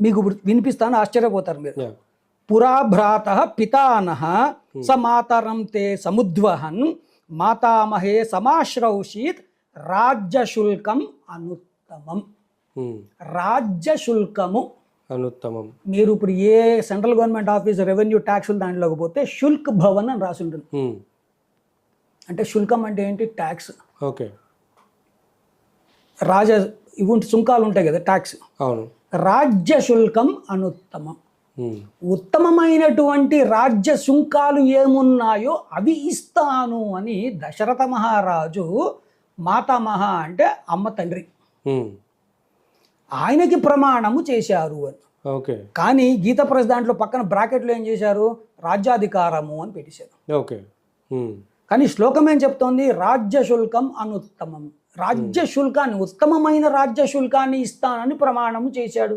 మీకు ఇప్పుడు వినిపిస్తాను ఆశ్చర్యపోతారు మీరు. పురాభ్రాత పితానహ స మాతరం తే సముద్వహన్ మాతామహే సమాశ్రౌషీత్ రాజ్యశుల్కం అనుత్తమం. రాజ్యశుల్కము. అనుత్తమం. మీరు ఇప్పుడు ఏ సెంట్రల్ గవర్నమెంట్ ఆఫీస్ రెవెన్యూ ట్యాక్సులు దాంట్లోకి పోతే శుల్క్ భవన్ అని రాసి ఉంటుంది. అంటే శుల్కం అంటే ఏంటి? ట్యాక్స్. ఓకే. రాజ ఇవి సుంకాలు ఉంటాయి కదా ట్యాక్స్. అవును. రాజ్య శుల్కం అనుత్తమం. ఉత్తమమైనటువంటి రాజ్య సుంకాలు ఏమున్నాయో అవి ఇస్తాను అని దశరథ మహారాజు మాతామహ అంటే అమ్మ తండ్రి. ఆయనకి ప్రమాణము చేశారు అని. ఓకే. కానీ గీత ప్రెస్ దాంట్లో పక్కన బ్రాకెట్లో ఏం చేశారు? రాజ్యాధికారము అని పెట్టేశారు. ఓకే. కానీ శ్లోకం ఏం చెప్తోంది? రాజ్య శుల్కం అనుత్తమం. రాజ్య శుల్కాన్ని ఉత్తమమైన రాజ్య శుల్కాన్ని ఇస్తానని ప్రమాణము చేశాడు.